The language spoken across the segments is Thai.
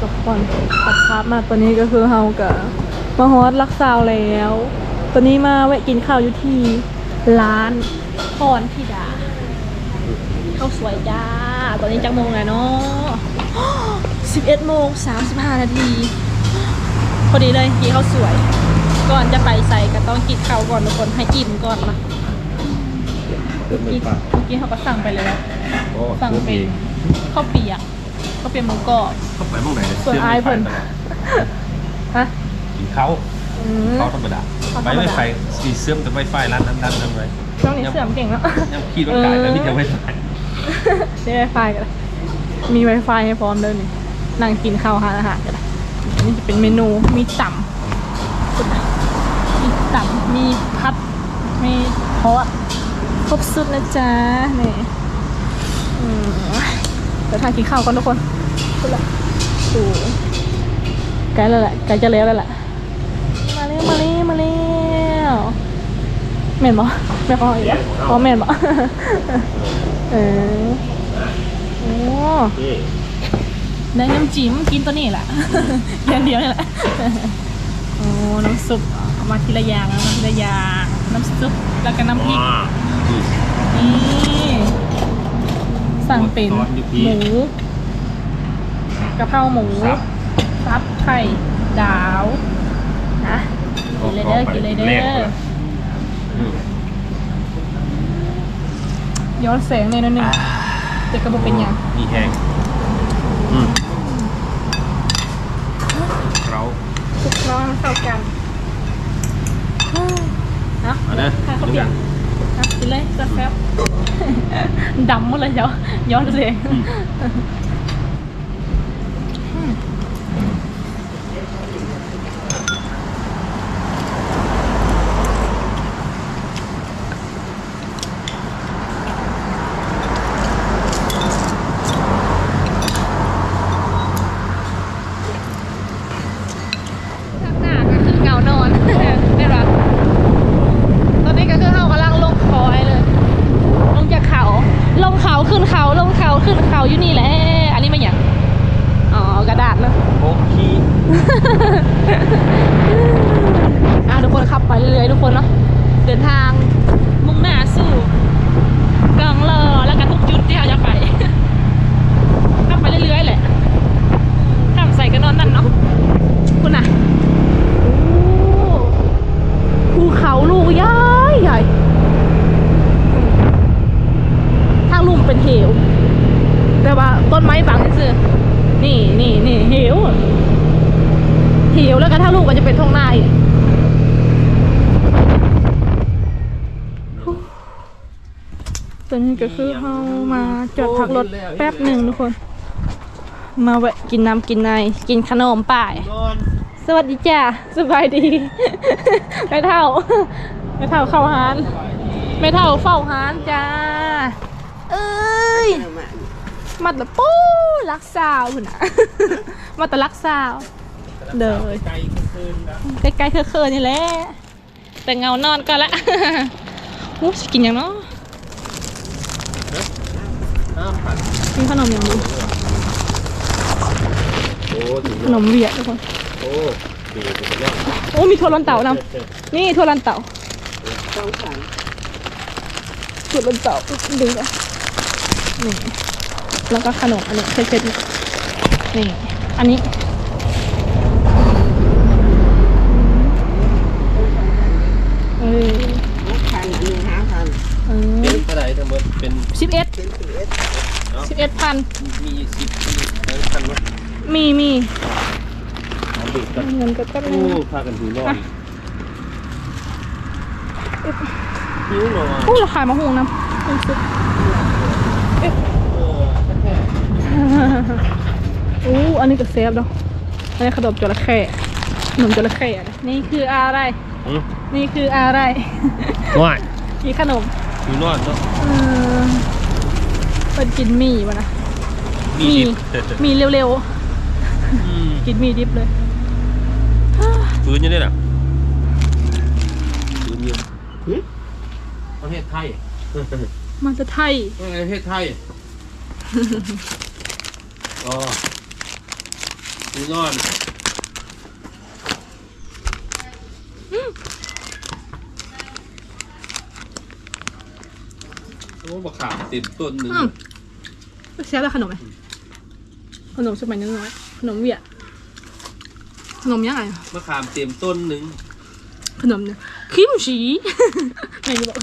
ทุกคนตัดภาพมาตัวนี้ก็คือเฮากับมาฮอดลักซาวแล้วตัวนี้มาแวะกินข้าวอยู่ที่ร้านพรพิดาข้าวสวยจ้า ตอนนี้จักโมงแล้วเนาะ 11โมง35 นาที พอดีเลยกินข้าวสวย ก่อนจะไปใส่ก็ต้องกินข้าวก่อนทุกคนให้อิ่มก่อนนะเมื่อกี้เมื่อกี้เขาก็สั่งไปแล้วสั่งเป็นข้าวเปียกข้าวเปียกหมูกรอบเข้าไปห้องไหนส่วนอายเพิ่นฮะกินข้าวอืมข้าวธรรมดาข้าวธไปรรมดาไม่ไฟสีเสื่อมแต่ไวไฟร้านนั้นร้านนั้นไว้ช่วงนี้เสื่อมเก่งแล้วยังขี่รถไก่แล้วมีแต่ไวไฟได้ไวไฟกันเลยมี Wi-Fi ให้พร้อมเลยนี่ นั่งกินข้าวหาอาหารกันเลยอันนี่จะเป็นเมนูมีต่ำมีต่ำมีพัดมีทอดครบสุดนะจ๊ะนี่เดี๋ยวทานกินข้าวก่อนทุกคนสุดละดูใกล้แล้วแหละใกล้จะแล้วแล้วแหละมาเร็วมาเร็วมาเร็วแม่นบ่แม่นบ่อีกอ๋อแม่นบ่เออโอ้ ได้น้ำจิ้มกินตัวนี้แหละอย่างเดียวนี่แหละโอ้น้ำซุปเอามาทีละอย่างเอามาทีละอย่างน้ำซุปแล้วก็น้ำพริกนี่สั่งเป็นหมูกะเพราหมูซับไข่ดาวนะกินเลยเด้อกินเลยเด้อย้อนแสงเลยนิดนึงแต่ก็บอกเป็นหยังมีแห้งอืมเรา คลุกเคล้าให้มันเข้ากันนะเอาเด้อทานข้าวดูเปียกักนนะกินเลยจัดแป๊บดำหมดเลยเดี๋ยวย้อนเสียงข้างหน้าก็คือเงานอน ได้รักตอนนี้ก็คือเขากำลังลงคอยเลย ลงจากเขา ลงเขาขึ้นเขา ลงเขาขึ้นเขาอยู่นี่แหละ อันนี้มันอย่างอ๋อกระดาษเนอะ โอ้ขี้ อะทุกคนขับไปเรื่อยๆทุกคนเนาะ เดินทางมุ่งหน้าสู่กลางเลอแล้วก็ทุกจุดที่เราจะไป ขับไปเรื่อยๆแหละขับใส่กันนอนนั่นเนาะ คุณน่ะ ภูเขาลูกใหญ่ใหญ่ทางลุ่มเป็นเหว แต่ว่าต้นไม้บังซื่อๆนี่นี่นี่เหวเหวแล้วก็ถ้าลูกก็จะเป็นท้องนาอีกตอนนี้ก็คือเรามาจอดพักรถแป๊บหนึ่งทุกคน มาแวะกินน้ำกินในกินขนมป่ายนอนสวัสดีจ้าสบายดีไม่เท่าไม่เท่าเข้าหานไม่เท่าเฝ้าหานจ้าเอ้ย มาแต่ปู้รักสาวพุ่นน่ะมาแต่รักสาว เดินไกลคืนนะใกล้ๆเคยๆนี่แหละ แต่เงานอนก็ละ อู้สิกินอย่างเนาะน้ำผัดกินขนมอย่างดีโอ้ถึงขนมเวียดทุกคน โอ้ดีถึงแล้วโอ้มีถั่วลันเต่านำนี่ถั่วลันเต่าต้องขังถั่วลันเต่าดึงอะนี่ แล้วก็ขนมอันนี้เผ็ดๆนี่นี่อันนี้เออพันอันนี้ห้าพันเอเป็อนเท่าไหร่ทั้งหมดเป็นสิบเอ็ดเป็นสิบเอ็ดสิบเอ็ดพันมีสิบมีทั้งคันวะมีมีเอาดูกันเงินก็แป๊บนึโอ้งพากันถือนอนหิวหน่อยอู้เราขายมะฮุงนะน้ำซุปเออแค่ อู้อันนี้ก็เซฟเนาะอันนี้ขนมจระเข้ขนมจระเข้อะนี่คืออะไร อืมนี่คืออะไร ง่ายมีขนมหิวนอนเนาะเออเป็นกินหมี่วะนะ มีมีดิบมีเร็วอืมๆ กินมีดิบเลย ฟื้นอยังได้น่ะฟื้นอยู่หึประเทศไทยมันจะไทย ประเทศไทย อ๋อดูนอนโอ้บะขามติดต้นหนึ่งอืมเสียแล้วขนมไหมขนมสมัยน้อยๆขนมเวียดขนมยังไงมะขามเต็มต้นหนึ่งขนมเนี่ยคิมชีไม่รู้บอก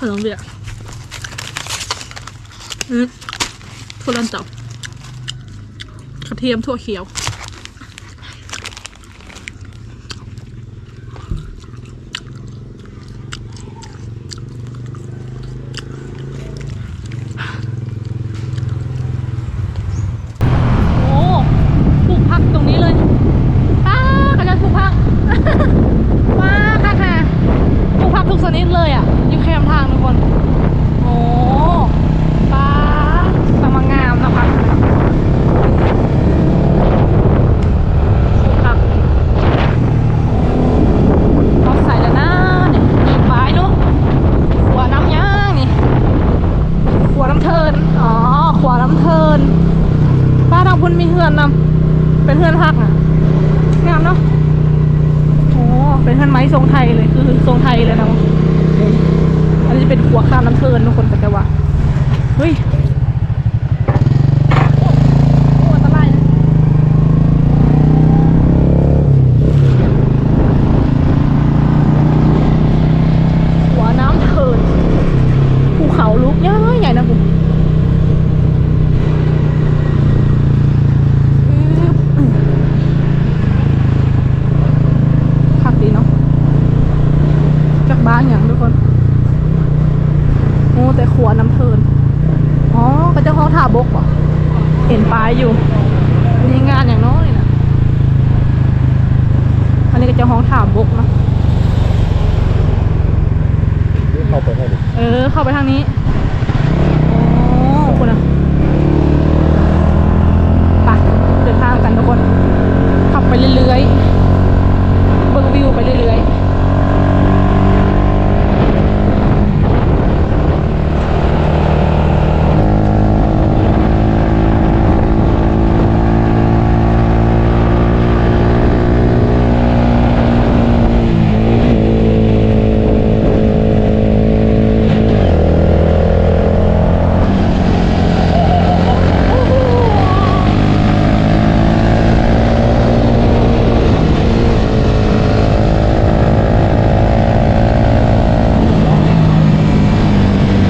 ขนมเวียดอืม ถั่วลันเต่ากระเทียมถั่วเขียว โอ้ปลูกผักตรงนี้เลยป้ากำลังปลูกผัก ว้าค่ะค่ะปลูกผักทุกชนิดเลยอะอยู่แคมทางทุกคน โอ้ป้าสมังงามนะคะปลูกผักเอาใส่แล้วนะนี่มีปลายดูหัวน้ำย่างนี่หัวน้ำเทิน อ๋อหัวน้ำเทิน ป้าทางพุ่นมีเฮือนนำเป็นเฮือนพักอะงามเนาะโอ้เป็นเฮือนไม้ทรงไทยเลยคือทรงไทยเลยนะอันนี้เป็นขัวข้ามน้ำเทินทุกคนก็จะว่าเฮ้ยโอ้โอ้อันตรายนะหัวน้ำเทินภูเขาลุกใหญ่ใหญ่นะคุณ ผักดีเนาะจากบ้านอย่างทุกคน โอ้แต่ขัวน้ำเพลิน อ๋อก็เจะห้องท่าบกเหรอเห็นปลายอยู่มีงานอย่างน้อยนะอัน นี้ก็เจะห้องท่าบกเนาะเข้าไปให้ดิเออ เข้าไปทางนี้โอ้คุณอะไปเดินทางกันทุกคน ขับไปเรื่อยๆเบิ่งวิวไปเรื่อยๆ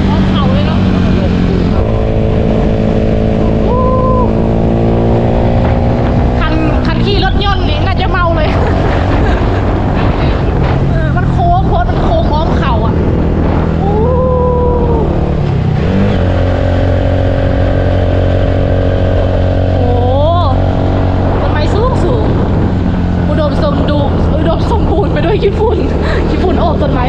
เอาเขาเลยเนาะโอ้คันคันขี่รถยนต์นี่น่าจะเมาเลย เออ มันโค้งโคตรมันโค้งพร้อมเข่าอะโอ้โหต้นไม้สูงสูงอุดมสมดูอุดมสมบูรณ์ไปด้วยขี้ฝุ่นขี้ฝุ่นโอบต้นไม้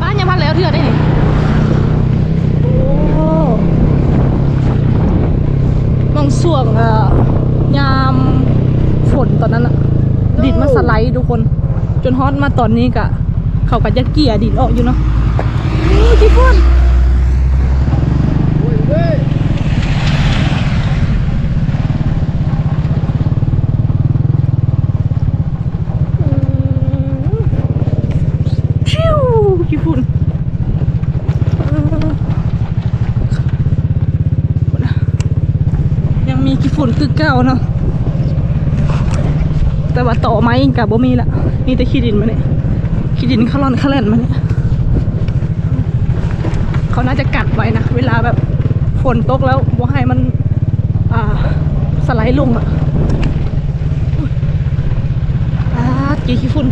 บ้านยังพักแล้วเถื่อได้นี่โอ้บา งส่วงเอ่อยามฝนตอนนั้นอะดินมาสไลด์ทุกคน จนฮอตมาตอนนี้กะ เขาก็จะเกลี่ยดินออกอยู่เนาะนี่ทุกคนอืมชิวขี้ฝุ่นเออยัง มีขี้ฝุ่นคือเก่าเนาะแต่ว่าต่อไม้กับบ่มีละมีแต่ขี้ดินมาเนี่ยขี้ดินเขาล่อนเขาแล่นมาเนี่ยเขาน่าจะกัดไว้นะเวลาแบบฝนตกแล้วบ่ให้มันอ่าสไลด์ลงอะอ่ากี่ขี้ฝุ่น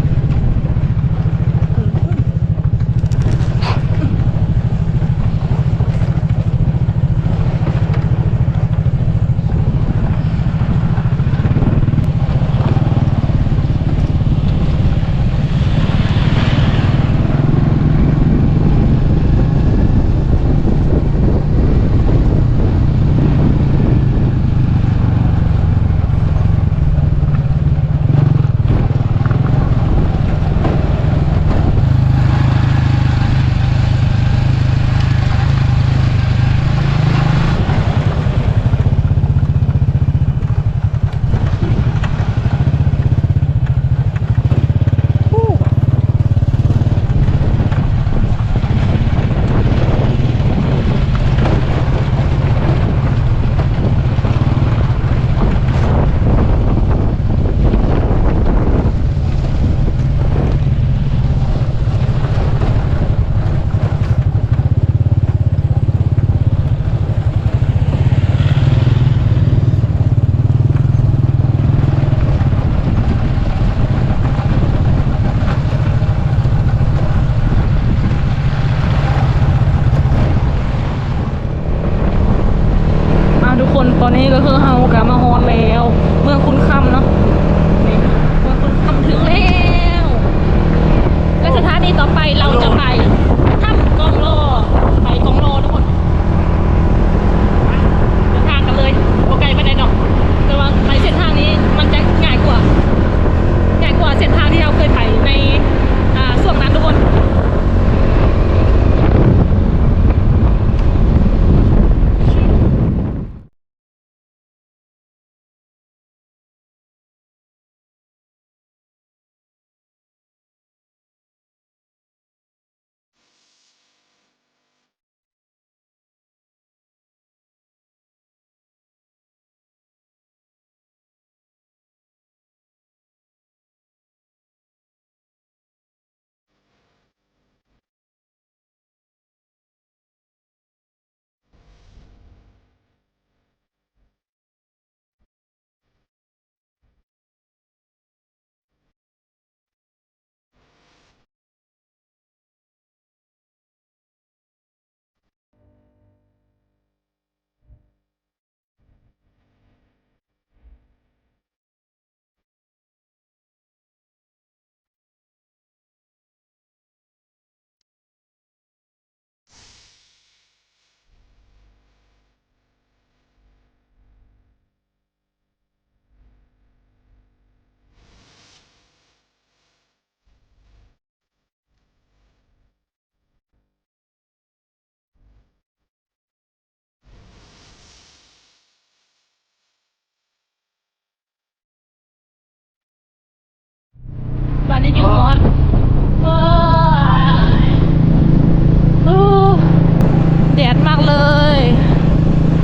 ดดมากเลย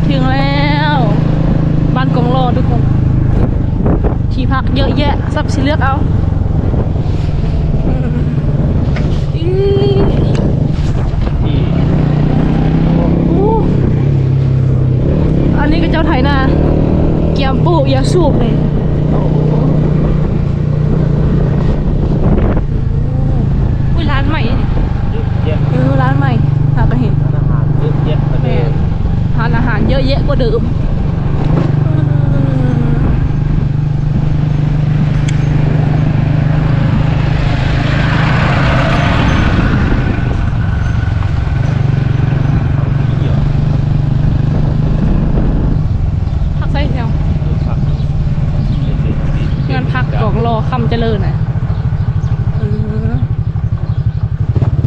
ถึงแล้ว บ้านกงโลทุกคน ที่พักเยอะแยะสับสิเลือกเอาอันนี้ก็เจ้าไทยนาเกียมปูยาสูบเลยร้านใหม่ เยอะแยะ เออร้านใหม่หาก็เห็น อาหารเยอะแยะประเด็น ทาน อาหารเยอะแยะกว่าเดิมพักไส้แถวงานพักกองรอคำเจริญน่ะเออ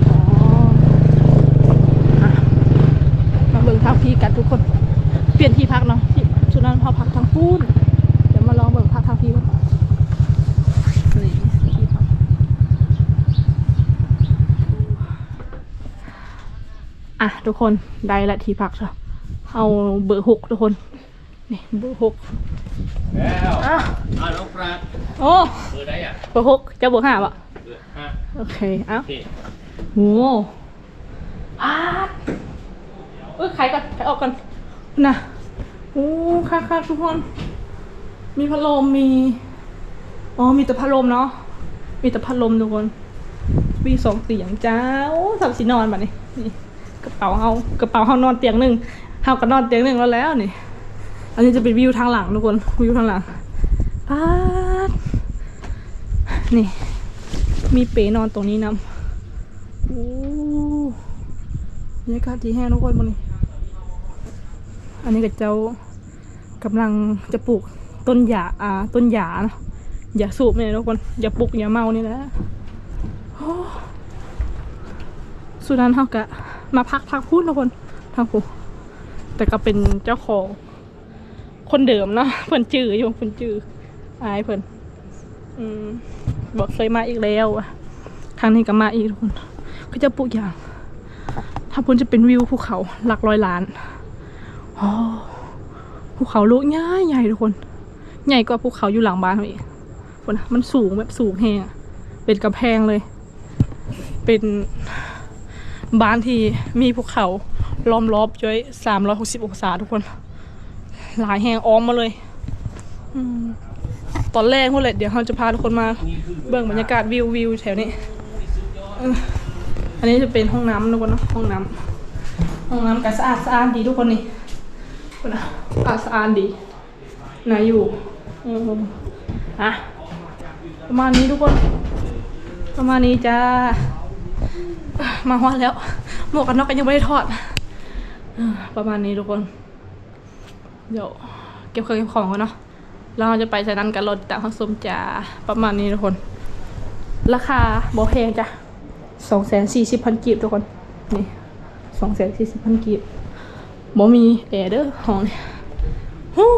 อ๋ออะมาเบิ่งพักพี่กันทุกคนที่พักเนาะที่ชุดนั้น พอพักทางพูนเดี๋ยวมาลองเบิ่งพักทางพี่กันนี่ที่พักอะทุกคนได้ละที่พักแล้วเอาเบอร์หกทุกคน นี่เบอร์หกแล้วอะอ่าน้องปลาโอ้เบอร์ได้อะเบอร์หกจะเบอร์ห้าปะเบอร์ห้าโอเคเอ้าโอเคโหพาดเอ้ยใครก่อนใครออกก่อนนะ โอ้ค่ะค่ะทุกคน มีพัดลมมี อ๋อ มีแต่พัดลมเนาะ มีแต่พัดลมทุกคน มีสองเตียงจ้าโอ้ทำสีนอนแบบนี้นี่กระเป๋าเฮากระเป๋าเฮานอนเตียงหนึ่งเฮาก็นอนเตียงหนึ่งแล้วแล้วนี่ อันนี้จะเป็นวิวทางหลังทุกคน วิวทางหลังพาดนี่ มีเป๋นอนตรงนี้นำโอ้บรรยากาศดีแห้งทุกคนบนนี้ อันนี้กับเจ้ากำลังจะปลูกต้นหญ้าอ่าต้นหญ้าเนาะอย่าสูบเนี่ยทุกคนอย่าปลูกอย่าเมานี่แหละโอ้สุดนั้นเท่ากับมาพักพักพูดทุกคนทางผูแต่ก็เป็นเจ้าของ คนเดิมเนาะเพิ่นจื้ออยู่เพิ่นจื้ออายเพิ่นอืมบอกเคยมาอีกแล้วอะครั้งนี้ก็มาอีกทุกคนก็จะปลูกอย่าง ถ้าพ้นจะเป็นวิวภูเขาหลักร้อยล้าน โอ้ภูเขาลูกใหญ่ใหญ่ทุกคน ใหญ่กว่าภูเขาอยู่หลังบ้านเขาอีกคนนะมันสูงแบบสูงแหงเป็นกำแพงเลย เป็นบ้านที่มีภูเขาล้อมรอบย้อยสามร้อยหกสิบองศาทุกคน หลายแหงอ้อมมาเลยอตอนแรกพวกเลยเดี๋ยวเราจะพาทุกคนมา เบิ่งบรรยากาศวิววิวแถวนี้อออันนี้จะเป็นห้องน้ำทุกคนเนาะห้องน้ำห้องน้ำก็สะอาดสะอาดดีทุกคนนี่ คุณนะอาสะอาดดีน่าอยู่อะประมาณนี้ทุกคน ประมาณนี้จ้ามาฮอดแล้ว หมวกกันน็อกก็ยังไม่ได้ถอด ประมาณนี้ทุกคน เดี๋ยวเก็บเครื่องเก็บของก่อนเนาะแล้วเราจะไปใช้นั้นกันรถต่างผสมจ้าประมาณนี้ทุกคน ราคาบอแพงจ้ะสองแสนสี่สิบพันกีบทุกคน นี่สองแสนสี่สิบพันกีบ บ่มีแอร์เด้อห้องนี่ฮู้